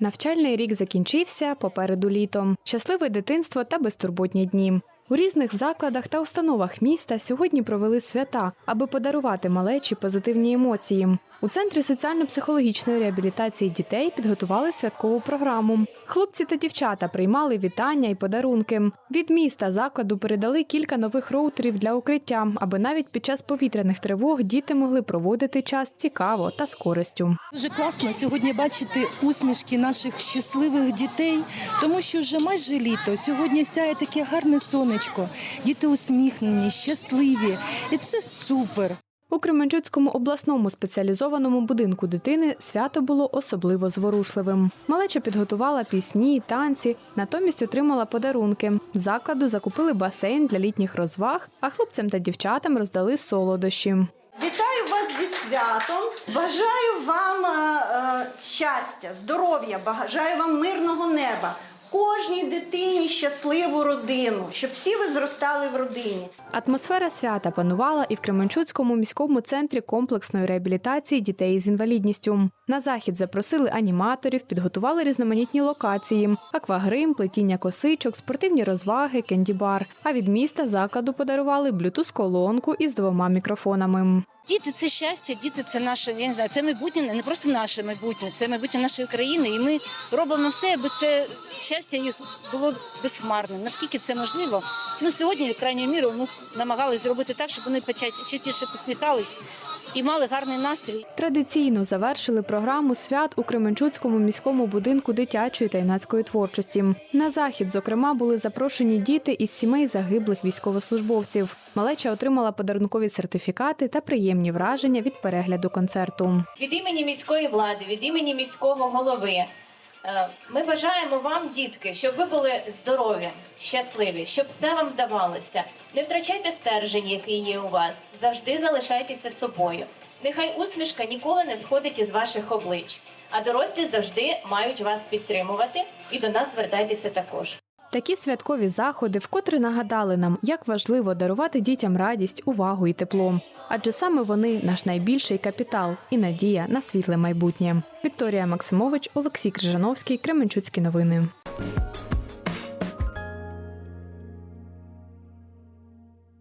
Навчальний рік закінчився, попереду літом. Щасливе дитинство та безтурботні дні. У різних закладах та установах міста сьогодні провели свята, аби подарувати малечі позитивні емоції. У центрі соціально-психологічної реабілітації дітей підготували святкову програму. Хлопці та дівчата приймали вітання і подарунки. Від міста закладу передали кілька нових роутерів для укриття, аби навіть під час повітряних тривог діти могли проводити час цікаво та з користю. Дуже класно сьогодні бачити усмішки наших щасливих дітей, тому що вже майже літо. Сьогодні сяє таке гарне сонечко. Діти усміхнені, щасливі, і це супер. У Кременчуцькому обласному спеціалізованому будинку дитини свято було особливо зворушливим. Малеча підготувала пісні, танці, натомість отримала подарунки. Закладу закупили басейн для літніх розваг, а хлопцям та дівчатам роздали солодощі. Вітаю вас зі святом. Бажаю вам е, е, щастя, здоров'я, бажаю вам мирного неба. Кожній дитині щасливу родину, щоб всі ви зростали в родині. Атмосфера свята панувала і в Кременчуцькому міському центрі комплексної реабілітації дітей з інвалідністю. На захід запросили аніматорів, підготували різноманітні локації: аквагрим, плетіння косичок, спортивні розваги, кендібар. А від міста закладу подарували блютуз-колонку із двома мікрофонами. Діти це щастя, діти це наше, я не знаю, це майбутнє, не просто наше майбутнє, це майбутнє нашої країни. І ми робимо все, аби це щастя їх було безхмарним. Наскільки це можливо? Ну сьогодні, крайньою мірою, ми намагалися зробити так, щоб вони частіше посміхались і мали гарний настрій. Традиційно завершили програму свят у Кременчуцькому міському будинку дитячої та юнацької творчості. На захід, зокрема, були запрошені діти із сімей загиблих військовослужбовців. Малеча отримала подарункові сертифікати та приємні враження від перегляду концерту. від імені міської влади, від імені міського голови. Е, Ми бажаємо вам, дітки, щоб ви були здорові, щасливі, щоб все вам вдавалося. Не втрачайте стержень, який є у вас. Завжди залишайтеся собою. Нехай усмішка ніколи не сходить із ваших облич. А дорослі завжди мають вас підтримувати і до нас звертайтеся також. Такі святкові заходи вкотре нагадали нам, як важливо дарувати дітям радість, увагу і тепло. Адже саме вони наш найбільший капітал і надія на світле майбутнє. Вікторія Максимович, Олексій Крижановський, Кременчуцькі новини.